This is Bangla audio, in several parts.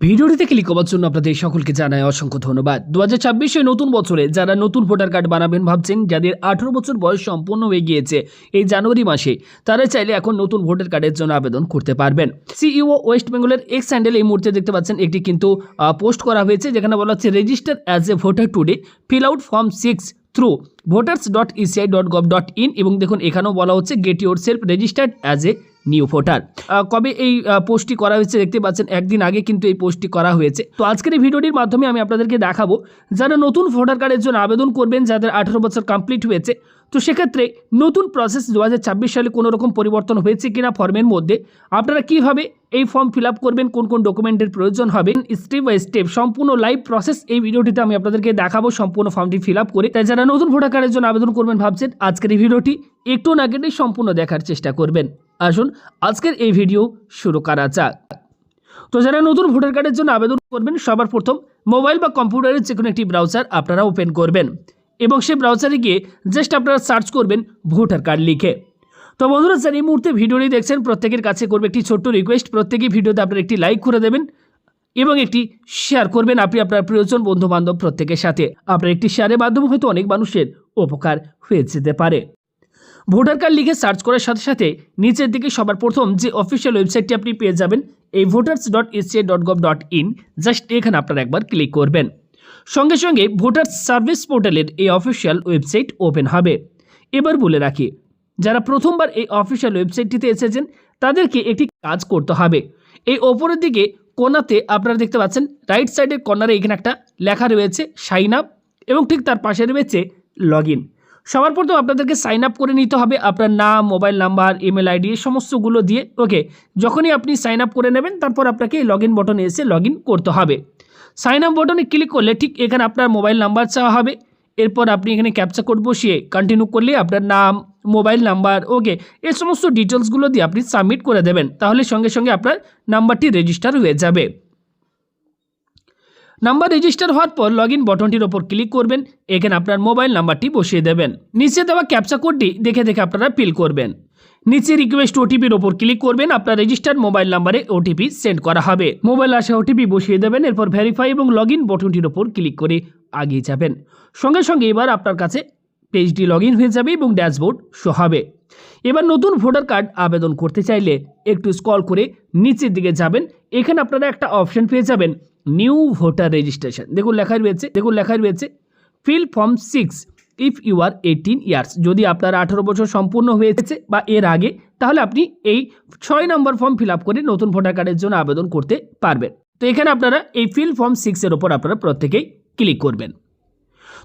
ভিডিওটিতে ক্লিক করার জন্য আপনাদের সকলকে জানাই অসংখ্য ধন্যবাদ। দু হাজার নতুন বছরে যারা নতুন ভোটার কার্ড বানাবেন ভাবছেন, যাদের আঠেরো বছর বয়স সম্পূর্ণ হয়ে গিয়েছে এই জানুয়ারি মাসে, তারা চাইলে এখন নতুন ভোটার কার্ডের জন্য আবেদন করতে পারবেন। সিইও ওয়েস্ট বেঙ্গলের এক্স হ্যান্ডেল এই মুহূর্তে দেখতে পাচ্ছেন, একটি কিন্তু পোস্ট করা হয়েছে, যেখানে বলা হচ্ছে register as a voter today fill out form six through voters dot ECI dot gov dot in এবং দেখুন, এখানেও বলা হচ্ছে get yourself registered as a new voter কবে এই পোস্টটি করা হয়েছে দেখতে পাচ্ছেন, একদিন আগে কিন্তু এই পোস্টটি করা হয়েছে। তো আজকের এই ভিডিওটির মাধ্যমে আমি আপনাদেরকে দেখাবো, যারা নতুন ভোটার কার্ডের জন্য আবেদন করবেন, যাদের আঠেরো বছর কমপ্লিট হয়েছে তো সেক্ষেত্রে নতুন প্রসেস দু হাজার ছাব্বিশ সালে কোনো রকম পরিবর্তন হয়েছে কিনা ফর্মের মধ্যে, আপনারা কীভাবে এই ফর্ম ফিল করবেন, কোন কোন ডকুমেন্টের প্রয়োজন হবে স্টেপ বাই স্টেপ সম্পূর্ণ লাইভ প্রসেস এই ভিডিওটিতে আমি আপনাদেরকে দেখাবো, সম্পূর্ণ ফর্মটি ফিল করে। তাই যারা নতুন ভোটার কার্ডের জন্য আবেদন করবেন ভাবছেন, আজকের এই ভিডিওটি একটু না কেটে সম্পূর্ণ দেখার চেষ্টা করবেন। আসুন, আজকের এই ভিডিও শুরু করা যাক। তো যারা নতুন ভোটার কার্ডের জন্য আবেদন করবেন, সবার প্রথম মোবাইল বা কম্পিউটারের যে কোনো একটি ব্রাউজার আপনারা ওপেন করবেন। এবং সেই ব্রাউজারে গিয়ে জাস্ট আপনারা সার্চ করবেন ভোটার কার্ড লিখে। তো বন্ধুরা স্যার এই মুহূর্তে ভিডিওটি দেখছেন, প্রত্যেকের কাছে করবে একটি ছোট্ট রিকোয়েস্ট প্রত্যেকেই ভিডিওতে আপনারা একটি লাইক করে দেবেন এবং একটি শেয়ার করবেন আপনি আপনার প্রিয়জন বন্ধু বান্ধব প্রত্যেকের সাথে। আপনার একটি শেয়ারের মাধ্যমে হয়তো অনেক মানুষের উপকার হয়ে যেতে পারে। ভোটার কার্ড লিখে সার্চ করার সাথে সাথে নিচের দিকে সবার প্রথম যে অফিসিয়াল ওয়েবসাইটটি আপনি পেয়ে যাবেন, এই voters dot ECI dot gov dot in just এখানে আপনারা একবার ক্লিক করবেন। সঙ্গে সঙ্গে ভোটার সার্ভিস পোর্টালের এই অফিসিয়াল ওয়েবসাইট ওপেন হবে। এবার বলে রাখি, যারা প্রথমবার এই অফিসিয়াল ওয়েবসাইটটিতে এসেছেন, তাদেরকে একটি কাজ করতে হবে। এই ওপরের দিকে কোনাতে আপনারা দেখতে পাচ্ছেন, রাইট সাইডের কর্নারে এখানে একটা লেখা রয়েছে, সাইন আপ, এবং ঠিক তার পাশে রয়েছে লগ ইন সবার প্রথম আপনাদেরকে সাইন আপ করে নিতে হবে আপনার নাম, মোবাইল নাম্বার, ইমেল আইডি, এই সমস্তগুলো দিয়ে। ওকে, যখনই আপনি সাইন আপ করে নেবেন, তারপর আপনাকে লগ ইন বটনে এসে লগ করতে হবে। সাইন আপ বটনে ক্লিক করলে ঠিক এখানে আপনার মোবাইল নাম্বার চাওয়া হবে। এরপর আপনি এখানে ক্যাপচা কোড বসিয়ে কন্টিনিউ করলে আপনার নাম মোবাইল নাম্বার ওকে এই সমস্ত ডিটেলসগুলো দিয়ে আপনি সাবমিট করে দেবেন। তাহলে সঙ্গে সঙ্গে আপনার নাম্বারটি রেজিস্টার হয়ে যাবে। নাম্বার রেজিস্টার হওয়ার পর লগ ইন বটনটির ওপর ক্লিক করবেন। এখানে আপনার মোবাইল নাম্বারটি বসিয়ে দেবেন। নিচে দেওয়া ক্যাপচা কোডটি দেখে দেখে আপনারা ফিল করবেন। নিচে রিকোয়েস্ট ওটিপির ওপর ক্লিক করবেন, আপনার রেজিস্টার্ড মোবাইল নাম্বারে ওটিপি সেন্ড করা হবে। মোবাইল আসে ওটিপি বসিয়ে দেবেন, এরপর ভেরিফাই এবং লগ ইন বটনটির ওপর ক্লিক করে আগিয়ে যাবেন। সঙ্গে সঙ্গে এবার আপনার কাছে পেজটি লগ হয়ে যাবে এবং ড্যাশবোর্ড শো হবে। এবার নতুন ভোটার কার্ড আবেদন করতে চাইলে একটু স্ক্রল করে নিচের দিকে যাবেন, এখানে আপনারা একটা অপশন পেয়ে যাবেন নিউ ভোটার রেজিস্ট্রেশন দেখুন লেখা রয়েছে, দেখুন লেখা রয়েছে fill form six if you are eighteen years যদি আপনার আঠারো বছর সম্পূর্ণ হয়েছে বা এর আগে, তাহলে আপনি এই ছয় নম্বর ফর্ম ফিল করে নতুন ভোটার কার্ডের জন্য আবেদন করতে পারবেন। তো এখানে আপনারা এই ফিল ফর্ম সিক্সের ওপর আপনারা প্রত্যেকেই ক্লিক করবেন।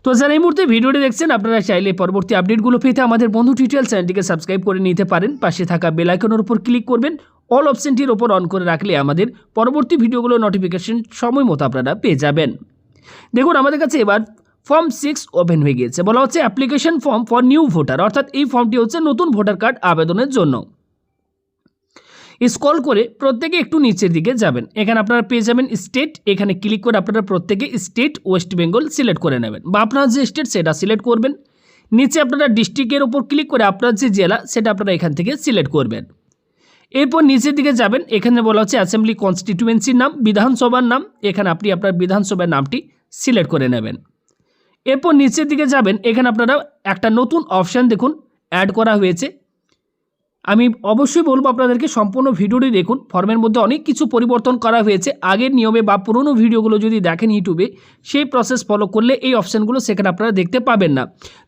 তো যারা এই মুহূর্তে ভিডিওটি দেখছেন, আপনারা চাইলে পরবর্তী আপডেটগুলো পেতে আমাদের বন্ধু টিউটোরিয়াল চ্যানেলটিকে সাবস্ক্রাইব করে নিতে পারেন। পাশে থাকা বেল আইকনের উপর ক্লিক করবেন। অল অপশনটির ওপর অন করে রাখলে আমাদের পরবর্তী ভিডিওগুলো নোটিফিকেশন সময় মতো আপনারা পেয়ে যাবেন। দেখুন, আমাদের কাছে এবার ফর্ম সিক্স ওপেন হয়ে গিয়েছে। বলা হচ্ছে application form for new voter, অর্থাৎ এই ফর্মটি হচ্ছে নতুন ভোটার কার্ড আবেদনের জন্য। স্ক্রল করে প্রত্যেকে একটু নিচের দিকে যাবেন। এখানে আপনারা পেয়ে যাবেন স্টেট। এখানে ক্লিক করে আপনারা প্রত্যেকে স্টেট ওয়েস্ট বেঙ্গল সিলেক্ট করে নেবেন। বা আপনার যে স্টেট, সেটা সিলেক্ট করবেন। নিচে আপনারা ডিস্ট্রিক্টের ওপর ক্লিক করে আপনার যে জেলা, সেটা আপনারা এখান থেকে সিলেক্ট করবেন। এরপর নিচের দিকে যাবেন। এখানে বলা হচ্ছে অ্যাসেম্বলি কনস্টিটিউয়েন্সির নাম, বিধানসভার নাম। এখানে আপনি আপনার বিধানসভার নামটি সিলেক্ট করে নেবেন। এরপর নিচের দিকে যাবেন, এখানে আপনারা একটা নতুন অপশান দেখুন অ্যাড করা হয়েছে। আমি অবশ্যই বলব আপনাদেরকে, সম্পূর্ণ ভিডিওটি দেখুন ফর্মের মধ্যে অনেক কিছু পরিবর্তন করা হয়েছে। আগের নিয়মে বা পুরনো ভিডিওগুলো যদি দেখেন ইউটিউবে, সেই প্রসেস ফলো করলে এই অপশানগুলো সেখানে আপনারা দেখতে পাবেন না।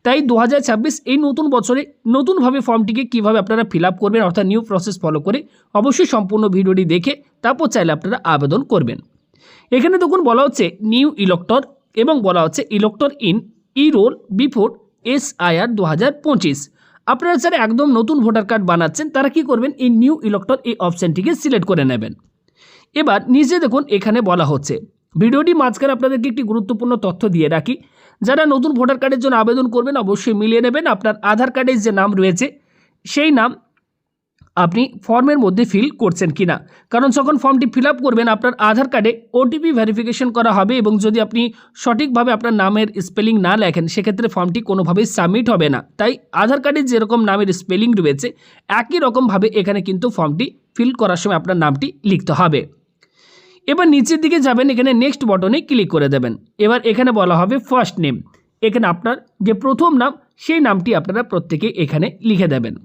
তাই দু হাজার ছাব্বিশ এই নতুন বছরে নতুনভাবে ফর্মটিকে কীভাবে আপনারা ফিল করবেন, অর্থাৎ নিউ প্রসেস ফলো করে, অবশ্যই সম্পূর্ণ ভিডিওটি দেখে, তারপর চাইলে আপনারা আবেদন করবেন। এখানে দেখুন বলা হচ্ছে নিউ ইলেক্টর এবং বলা হচ্ছে elector in e roll before S IR দু হাজার পঁচিশ। আপনারা যারা একদম নতুন ভোটার কার্ড বানাচ্ছেন, তারা কি করবেন? এই নিউ ইলেক্টর এই অপশানটিকে সিলেক্ট করে নেবেন। এবার নিজে দেখুন, এখানে বলা হচ্ছে, ভিডিওটি মাঝখানে আপনাদেরকে একটি গুরুত্বপূর্ণ তথ্য দিয়ে রাখি। যারা নতুন ভোটার কার্ডের জন্য আবেদন করবেন, অবশ্যই মিলিয়ে নেবেন। আপনার আধার কার্ডের যে নাম রয়েছে, সেই নাম আপনি ফর্মের মধ্যে ফিল করছেন কিনা? কারণ যখন ফর্মটি ফিল করবেন, আপনার আধার কার্ডে ওটিপি ভেরিফিকেশন করা হবে এবং যদি আপনি সঠিকভাবে আপনার নামের স্পেলিং না লেখেন, সেক্ষেত্রে ফর্মটি কোনোভাবেই সাবমিট হবে না। তাই আধার কার্ডে যেরকম নামের স্পেলিং রয়েছে, একই রকমভাবে এখানে কিন্তু ফর্মটি ফিল করার সময় আপনার নামটি লিখতে হবে। এবার নিচের দিকে যাবেন, এখানে নেক্সট বটনে ক্লিক করে দেবেন। এবার এখানে বলা হবে ফার্স্ট নেম এখানে আপনার যে প্রথম নাম, সেই নামটি আপনারা প্রত্যেকে এখানে লিখে দেবেন।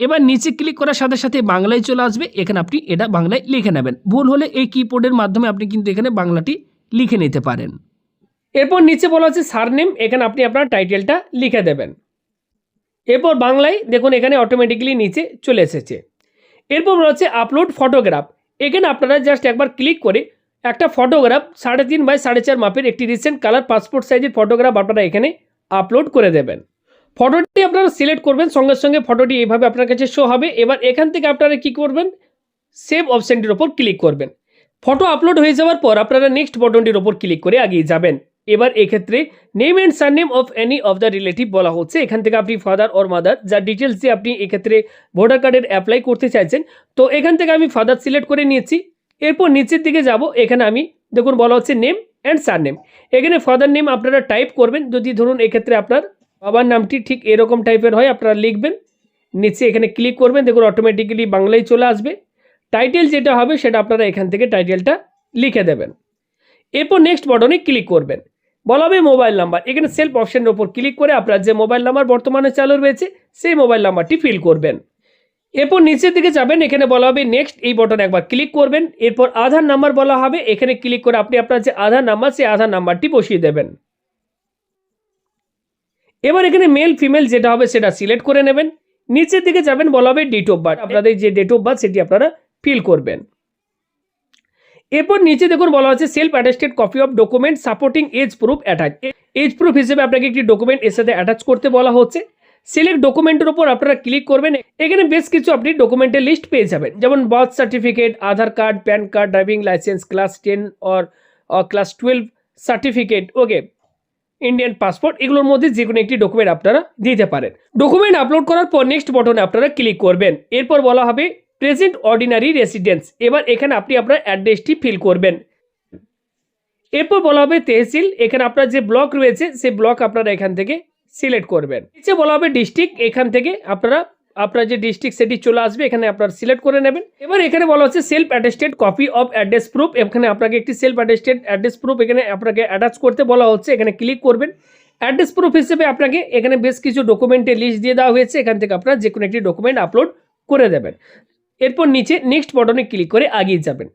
এবার নিচে ক্লিক করার সাথে সাথে বাংলায় চলে আসবে। এখানে আপনি এটা বাংলায় লিখে নেবেন। ভুল হলে এই কিবোর্ডের মাধ্যমে আপনি কিন্তু এখানে বাংলাটি লিখে নিতে পারেন। এরপর নিচে বলা হচ্ছে সারনেম এখানে আপনি আপনার টাইটেলটা লিখে দেবেন। এরপর বাংলায় দেখুন এখানে অটোমেটিক্যালি নিচে চলে এসেছে। এরপর বলা হচ্ছে আপলোড ফটোগ্রাফ এখানে আপনারা জাস্ট একবার ক্লিক করে একটা ফটোগ্রাফ সাড়ে তিন বাই সাড়ে চার মাপের একটি রিসেন্ট কালার পাসপোর্ট সাইজের ফটোগ্রাফ আপনারা এখানে আপলোড করে দেবেন। ফটোটি আপনারা সিলেক্ট করবেন, সঙ্গে সঙ্গে ফটোটি এইভাবে আপনার কাছে শো হবে। এবার এখান থেকে আপনারা কি করবেন? সেভ অপশানটির ওপর ক্লিক করবেন। ফটো আপলোড হয়ে যাওয়ার পর আপনারা নেক্সট বটনটির ওপর ক্লিক করে এগিয়ে যাবেন। এবার এক্ষেত্রে name and surname of any of the relative বলা হচ্ছে। এখান থেকে আপনি ফাদার অর মাদার যার ডিটেলস দিয়ে আপনি এক্ষেত্রে ভোটার কার্ডের অ্যাপ্লাই করতে চাইছেন। তো এখান থেকে আমি ফাদার সিলেক্ট করে নিয়েছি। এরপর নিচের দিকে যাব। এখানে আমি দেখুন বলা হচ্ছে নেম অ্যান্ড সারনেম এখানে ফাদার নেম আপনারা টাইপ করবেন। যদি ধরুন এক্ষেত্রে আপনার বাবার নামটি ঠিক এরকম টাইপের হয়, আপনারা লিখবেন, নিচে এখানে ক্লিক করবেন, দেখুন অটোমেটিক্যালি বাংলায় চলে আসবে। টাইটেল যেটা হবে সেটা আপনারা এখান থেকে টাইটেলটা লিখে দেবেন। এরপর নেক্সট বটনে ক্লিক করবেন। বলা হবে মোবাইল নাম্বার এখানে সেলফ অপশনের ওপর ক্লিক করে আপনার যে মোবাইল নাম্বার বর্তমানে চালু রয়েছে, সেই মোবাইল নাম্বারটি ফিল করবেন। এরপর নিচের দিকে যাবেন, এখানে বলা হবে নেক্সট এই বটন একবার ক্লিক করবেন। এরপর আধার নাম্বার বলা হবে, এখানে ক্লিক করে আপনি আপনার যে আধার নাম্বার সেই আধার নাম্বারটি বসিয়ে দেবেন। এবার এখানে মেল ফিমেল যেটা হবে সেটা সিলেক্ট করে নেবেন। নিচের দিকে যাবেন, বলা হবে ডেট অফ বার্থ আপনাদের যে ডেট অফ বার্থ সেটি আপনারা ফিল করবেন। এরপর নিচে দেখুন বলা হচ্ছে self attested copy of document supporting age proof attach age proof হিসেবে আপনাকে একটি ডকুমেন্ট এর সাথে অ্যাটাচ করতে বলা হচ্ছে। সিলেক্ট ডকুমেন্টের উপর আপনারা ক্লিক করবেন। এখানে বেশ কিছু আপনি ডকুমেন্টের লিস্ট পেয়ে যাবেন। যেমন birth certificate Aadhaar card PAN card driving licence class ten or class twelve certificate okay Indian passport এগুলোর মধ্যে যে কোনো একটি ডকুমেন্ট আপনারা দিতে পারেন। ডকুমেন্ট আপলোড করার পর নেক্সট বটনে আপনারা ক্লিক করবেন। এরপর বলা হবে প্রেজেন্ট অর্ডিনারি রেসিডেন্স এবার এখানে আপনি আপনার অ্যাড্রেসটি ফিল করবেন। এরপর বলা হবে তেহসিল। এখানে আপনার যে ব্লক রয়েছে, সেই ব্লক আপনারা এখান থেকে সিলেক্ট করবেন। নিচে বলা হবে ডিস্ট্রিক্ট এখান থেকে আপনারা আপনার যে ডিস্ট্রিক্ট সেটি চলে আসবে, এখানে আপনার সিলেক্ট করে নেবেন। এবার এখানে বলা হচ্ছে self attested copy of address proof এখানে আপনাকে একটি সেলফ অ্যাটেস্টেড অ্যাড্রেস প্রুফ এখানে আপনাকে অ্যাটাচ করতে বলা হচ্ছে। এখানে ক্লিক করবেন। অ্যাড্রেস প্রুফ হিসেবে আপনাকে এখানে বেশ কিছু ডকুমেন্টের লিস্ট দিয়ে দেওয়া হয়েছে। এখান থেকে আপনারা যে কোনো একটি ডকুমেন্ট আপলোড করে দেবেন। এরপর নিচে নেক্সট বটনে ক্লিক করে আগিয়ে যাবেন।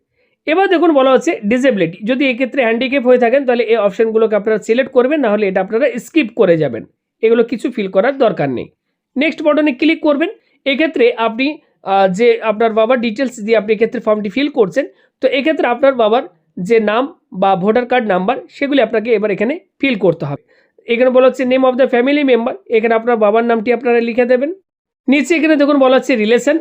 এবার দেখুন বলা হচ্ছে ডিসেবিলিটি যদি এক্ষেত্রে হ্যান্ডিক্যাপ হয়ে থাকেন, তাহলে এই অপশানগুলোকে আপনারা সিলেক্ট করবেন। নাহলে এটা আপনারা স্কিপ করে যাবেন। এগুলো কিছু ফিল করার দরকার নেই। নেক্সট বটনে ক্লিক করবেন। এক্ষেত্রে আপনি যে আপনার বাবার ডিটেলস দিয়ে আপনি এক্ষেত্রে ফর্মটি ফিল করছেন, তো এক্ষেত্রে আপনার বাবার যে নাম বা ভোটার কার্ড নাম্বার সেগুলি আপনাকে এবার এখানে ফিল করতে হবে। এখানে বলা হচ্ছে name of the family member এখানে আপনার বাবার নামটি আপনারা লিখে দেবেন। নিচে এখানে দেখুন বলা হচ্ছে রিলেশন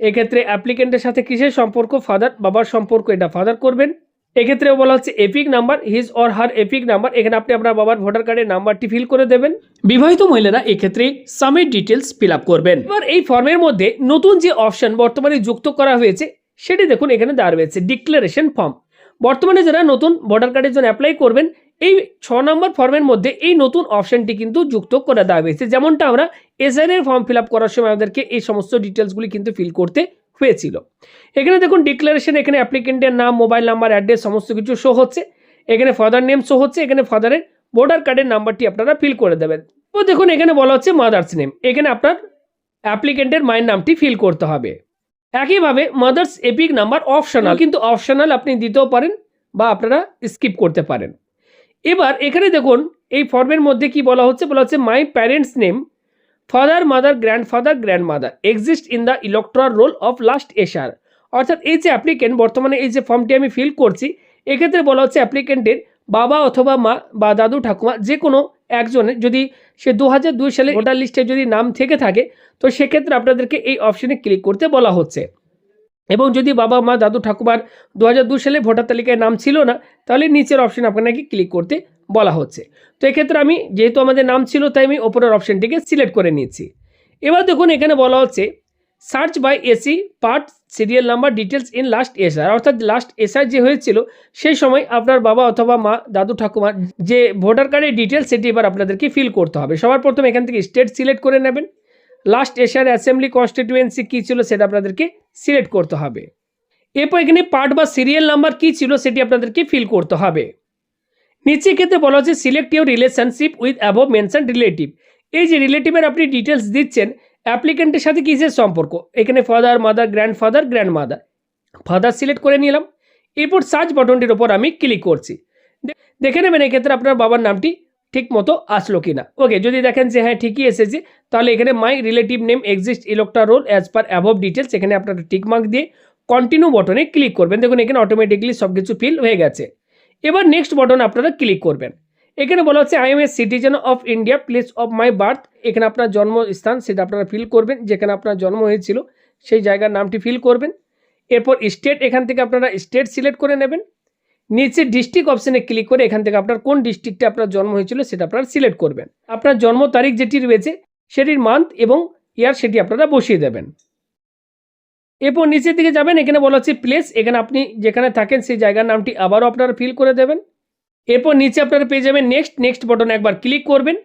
এক্ষেত্রে অ্যাপ্লিকেন্টের সাথে কিসের সম্পর্ক? ফাদার বাবার সম্পর্ক, এটা ফাদার করবেন। এক্ষেত্রেও বলা হচ্ছে EPIC number his or her EPIC number এখানে আপনি আপনার বাবার ভোটার কার্ডের নাম্বারটি ফিল করে দেবেন। বিবাহিত মহিলারা এক্ষেত্রে সামিট ডিটেলস ফিল করবেন। এবার এই ফর্মের মধ্যে নতুন যে অপশন বর্তমানে যুক্ত করা হয়েছে, সেটি দেখুন, এখানে দেওয়া রয়েছে ডিক্লারেশন ফর্ম বর্তমানে যারা নতুন ভোটার কার্ডের জন্য অ্যাপ্লাই করবেন, এই ছ নম্বর ফর্মের মধ্যে এই নতুন অপশনটি কিন্তু যুক্ত করে দেওয়া হয়েছে। যেমনটা আমরা এসআর এর ফর্ম ফিল করার সময় আমাদেরকে এই সমস্ত ডিটেলসগুলি কিন্তু ফিল করতে হয়েছিল। এখানে দেখুন ডিক্লারেশন এখানে অ্যাপ্লিকেন্টের নাম মোবাইল নাম্বার অ্যাড্রেস সমস্ত কিছু শো হচ্ছে। এখানে ফাদার নেম শো হচ্ছে, এখানে ফাদারের ভোটার কার্ডের নাম্বারটি আপনারা ফিল করে দেবেন। তো দেখুন এখানে বলা হচ্ছে মাদার্স নেম এখানে আপনার অ্যাপ্লিকেন্টের মায়ের নামটি ফিল করতে হবে। একইভাবে মাদার্স এপিক নাম্বার অপশনাল কিন্তু অপশনাল আপনি দিতেও পারেন বা আপনারা স্কিপ করতে পারেন। এবার এখানে দেখুন, এই ফর্মের মধ্যে কি বলা হচ্ছে? বলা হচ্ছে my parents name father mother grandfather grandmother exist in the electoral roll of last SIR অর্থাৎ এই যে অ্যাপ্লিকেন্ট বর্তমানে এই যে ফর্মটি আমি ফিল করছি, এক্ষেত্রে বলা হচ্ছে অ্যাপ্লিকেন্টের বাবা অথবা মা বা দাদু, ঠাকুমা যে কোনো একজনের যদি সে দু হাজার দুই সালে ভোটার লিস্টে যদি নাম থেকে থাকে, তো সেক্ষেত্রে আপনাদেরকে এই অপশনে ক্লিক করতে বলা হচ্ছে। এবং যদি বাবা, মা, দাদু, ঠাকুমার দু হাজার দুই সালে ভোটার তালিকায় নাম ছিল না, তাহলে নিচের অপশন আপনাকে ক্লিক করতে বলা হচ্ছে। তো এক্ষেত্রে আমি যেহেতু আমাদের নাম ছিল, তাই আমি ওপরের অপশনটিকে সিলেক্ট করে নিয়েছি। এবার দেখুন, এখানে বলা হচ্ছে search by AC part serial number details in last SR অর্থাৎ লাস্ট এসআর যে হয়েছিল, সেই সময় আপনার বাবা অথবা মা, দাদু ঠাকুমার যে ভোটার কার্ডের ডিটেলস সেটি এবার আপনাদেরকে ফিল করতে হবে। সবার প্রথমে এখান থেকে স্টেট সিলেক্ট করে নেবেন। লাস্ট এশিয়ার অ্যাসেম্বলি কনস্টিটিউয়েন্সি কী ছিল সেটা আপনাদেরকে সিলেক্ট করতে হবে। এরপর এখানে পার্ট বা সিরিয়াল নাম্বার কী ছিল সেটি আপনাদেরকে ফিল করতে হবে। নিচে ক্ষেত্রে বলা হচ্ছে select your relationship with above mention relative এই যে রিলেটিভের আপনি ডিটেলস দিচ্ছেন অ্যাপ্লিকেন্টের সাথে কিসের সম্পর্ক? এখানে father mother grand father grand mother father select করে নিলাম। এরপর সার্চ বটনটির ওপর আমি ক্লিক করছি। দেখে নেবেন এক্ষেত্রে আপনার বাবার নামটি ঠিক মতো আসলো কিনা। ওকে যদি দেখেন যে হ্যাঁ ঠিকই এসেছে, তাহলে এখানে my relative name exist electoral roll as per above details এখানে আপনারা টিক মার্ক দিয়ে কন্টিনিউ বটনে ক্লিক করবেন। দেখুন, এখানে অটোমেটিকলি সব কিছু ফিল হয়ে গেছে। এবার নেক্সট বটন আপনারা ক্লিক করবেন। এখানে বলা হচ্ছে I am a citizen of India place of my birth এখানে আপনার জন্মস্থান সেটা আপনারা ফিল করবেন, যেখানে আপনার জন্ম হয়েছিল, সেই জায়গার নামটি ফিল করবেন। এরপর স্টেট এখান থেকে আপনারা স্টেট সিলেক্ট করে নেবেন। নিচে ডিস্ট্রিক্ট অপশানে ক্লিক করে এখান থেকে আপনার কোন ডিস্ট্রিক্টে আপনার জন্ম হয়েছিল সেটা আপনারা সিলেক্ট করবেন। আপনার জন্ম তারিখ যেটি রয়েছে, সেটির মান্থ এবং ইয়ার সেটি আপনারা বসিয়ে দেবেন। এরপর নিচের দিকে যাবেন, এখানে বলা হচ্ছে প্লেস এখানে আপনি যেখানে থাকেন সেই জায়গার নামটি আবারও আপনারা ফিল করে দেবেন। এরপর নিচে আপনারা পেয়ে যাবেন নেক্সট নেক্সট বটনে একবার ক্লিক করবেন।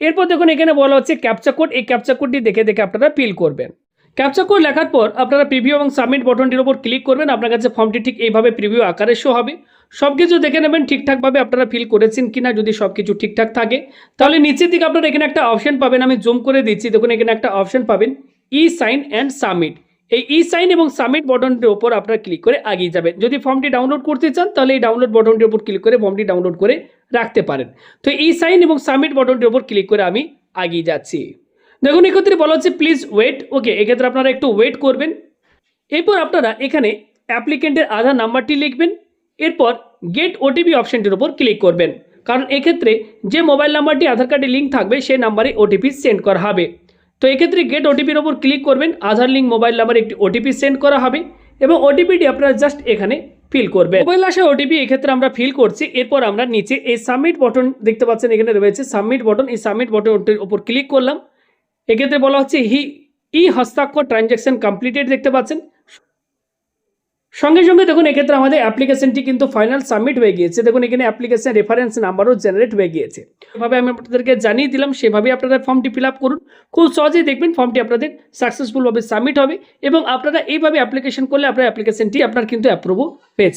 এরপর দেখুন, এখানে বলা হচ্ছে ক্যাপচা কোড এই ক্যাপচা কোডটি দেখে দেখে আপনারা ফিল করবেন। ক্যাপচা কোড লেখার পর আপনারা প্রিভিউ এবং সাবমিট বটনটির উপর ক্লিক করবেন। আপনার কাছে ফর্মটি ঠিক এইভাবে প্রিভিউ আকারে শো হবে। সব কিছু দেখে নেবেন, ঠিকঠাকভাবে আপনারা ফিল করেছেন কিনা, যদি সব কিছু ঠিকঠাক থাকে। তাহলে নিচের দিকে আপনারা এখানে একটা অপশন পাবেন, আমি জুম করে দিচ্ছি। দেখুন, এখানে একটা অপশন পাবেন ই সাইন অ্যান্ড সাবমিট এই ই সাইন এবং সাবমিট বটনটির ওপর আপনারা ক্লিক করে আগিয়ে যাবেন। যদি ফর্মটি ডাউনলোড করতে চান, তাহলে এই ডাউনলোড বটনটির উপর ক্লিক করে ফর্মটি ডাউনলোড করে রাখতে পারেন। তো ই সাইন এবং সাবমিট বটনটির উপর ক্লিক করে আমি আগিয়ে যাচ্ছি। দেখুন, এক্ষেত্রে বলা হচ্ছে প্লিজ ওয়েট ওকে এক্ষেত্রে আপনারা একটু ওয়েট করবেন। এরপর আপনারা এখানে অ্যাপ্লিকেন্টের আধার নাম্বারটি লিখবেন। এরপর গেট ওটিপি অপশানটির উপর ক্লিক করবেন। কারণ এক্ষেত্রে যে মোবাইল নাম্বারটি আধার কার্ডে লিঙ্ক থাকবে, সেই নাম্বারে ওটিপি সেন্ড করা হবে। তো এক্ষেত্রে গেট ওটিপির ওপর ক্লিক করবেন, আধার লিঙ্ক মোবাইল নাম্বার একটি ওটিপি সেন্ড করা হবে এবং ওটিপিটি আপনারা জাস্ট এখানে ফিল করবে মোবাইল আসা ওটিপি এক্ষেত্রে আমরা ফিল করছি, এরপর আমরা নিচে এই সাবমিট বটন দেখতে পাচ্ছেন এখানে রয়েছে সাবমিট বটন এই সাবমিট বটনটির ওপর ক্লিক করলাম। এক্ষেত্রে বলা হচ্ছে হি ই হস্তাক্ষর ট্রানজ্যাকশন কমপ্লিটেড দেখতে পাচ্ছেন। সঙ্গে সঙ্গে দেখুন, এক্ষেত্রে আমাদের অ্যাপ্লিকেশনটি কিন্তু ফাইনাল সাবমিট হয়ে গিয়েছে। দেখুন, এখানে অ্যাপ্লিকেশন রেফারেন্স নাম্বারও জেনারেট হয়ে গিয়েছে। এভাবে আমি আপনাদেরকে জানিয়ে দিলাম সেভাবে আপনারা ফর্মটি ফিল করুন। খুব সহজেই দেখবেন ফর্মটি আপনাদের সাকসেসফুলভাবে সাবমিট হবে এবং আপনারা এইভাবে অ্যাপ্লিকেশন করলে আপনার অ্যাপ্লিকেশনটি আপনার কিন্তু অ্যাপ্রুভও পেয়ে